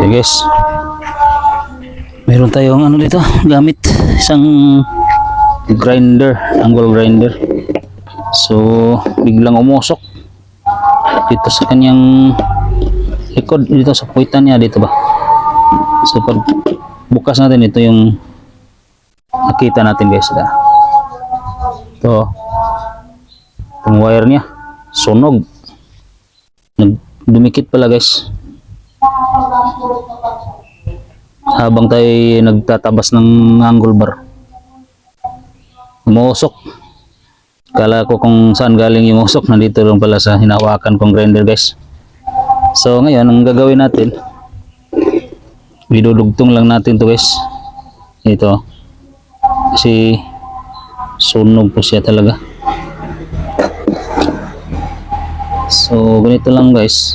Okay guys. Meron tayong ano dito, gamit isang grinder, angle grinder. So, biglang umusok dito sa kanyang likod dito sa puwitan niya dito ba. So, pag bukas natin ito yung nakita natin guys. Da. Ito. Itong wire niya. Sunog. Nag dumikit pala guys. Habang tayo nagtatabas ng angle bar. Umusok. Kala ko kung saan galing yung usok. Nandito lang pala sa hinawakan kong grinder guys. So ngayon, ang gagawin natin, idudugtong lang natin to guys. Ito. Kasi sunog po siya talaga. So, ganito lang guys.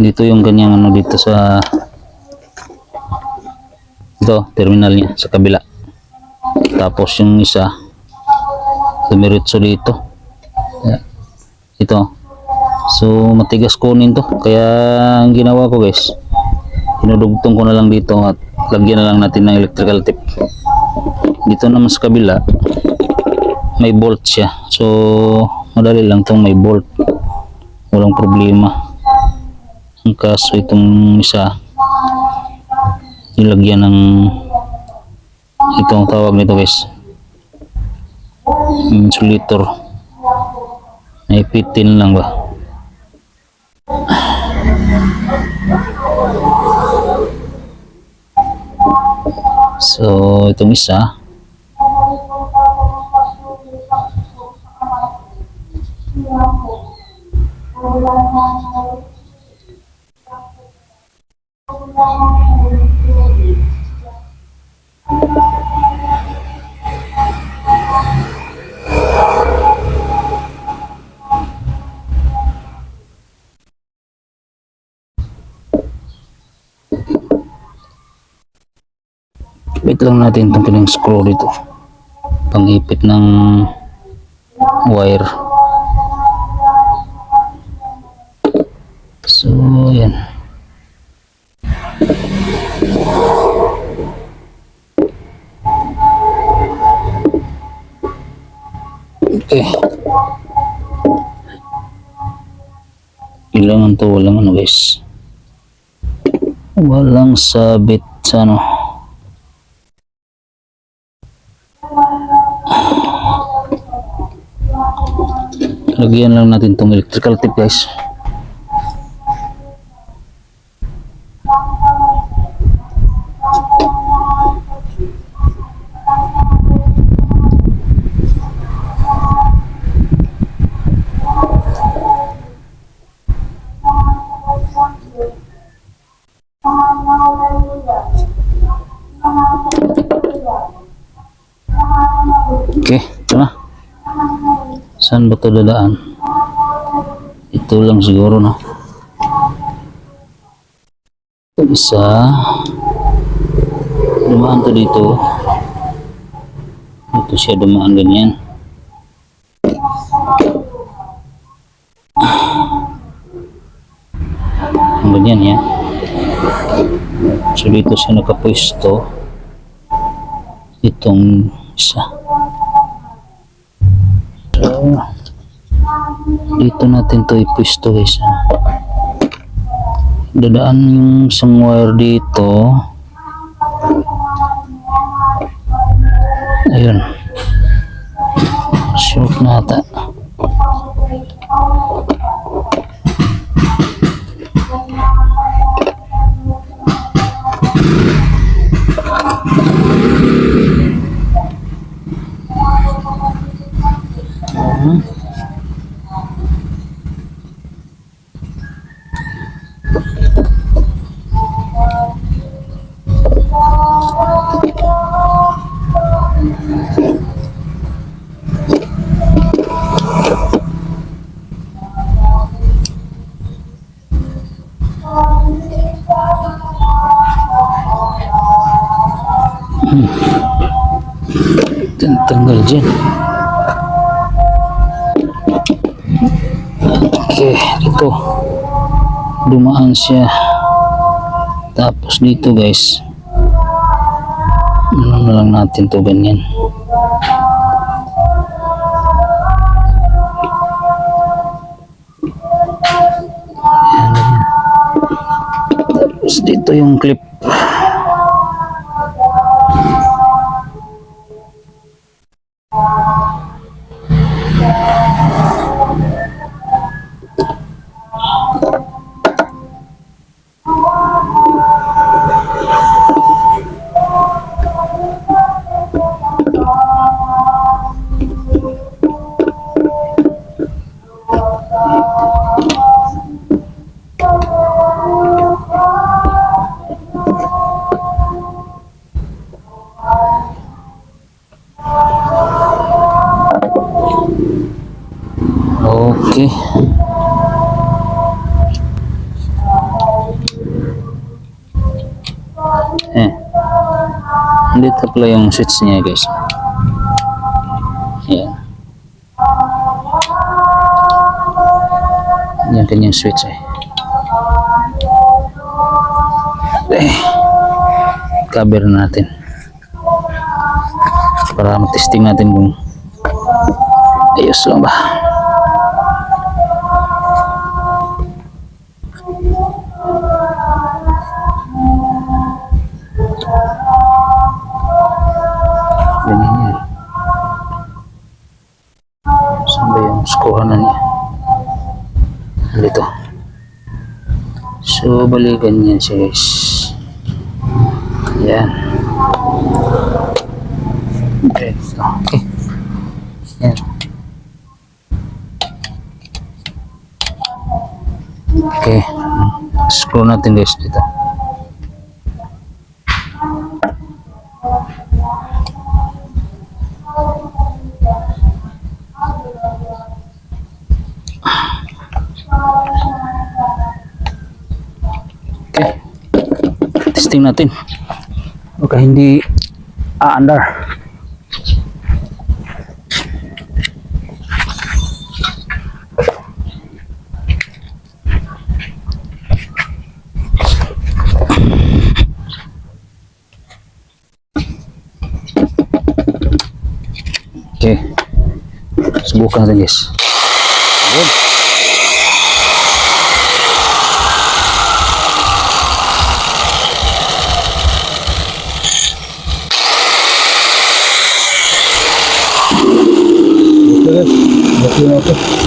Dito yung kanyang ano dito sa ito, terminal niya sa kabila. Tapos yung isa dumiretso dito. Ayan. Ito. So, matigas kunin to. Kaya, ang ginawa ko guys, dinudugtong ko na lang dito at lagyan na lang natin ng electrical tape. Dito naman sa kabila, may bolt siya. So, madali lang tong may bolt. Walang problema. Ang kaso itong isa, nilagyan ng itong tawag nito guys. Insulator. May pitin lang ba? So, itong isa, Wait lang natin pilang screw dito. Pangipit ng wire. So, yan. Okay. Kailangan to walang ano guys. Walang sabit sa ano. Lagyan lang natin tong electrical tape guys. Saan ba ito dadaan? Ito lang siguro, no? Isa. Dumaan to dito. Ito siya dumaan ganyan. Ganyan yan. So dito siya nakapwesto. Itong isa. Dito natin to ipwesto guys. ah. Dadaan yung isang dito. Ayun. Short na ata. Dyan. Okay, dito. Dumaan siya. Tapos dito guys. Ano na lang natin to ganyan. Tapos dito yung clip. Okay. Eh. Dito pala yung switch niya guys. Yan kanyang switch eh. Eh. Cover natin. Para matesting natin kung ayos lang ba. Dito. So, balikan yan siya guys. Yan. Okay. Okay. Yan. Okay. Screw natin guys dito. Testing natin. Baka hindi aandar. Okay. Subukan natin guys. Good. Okay, okay. Okay, okay.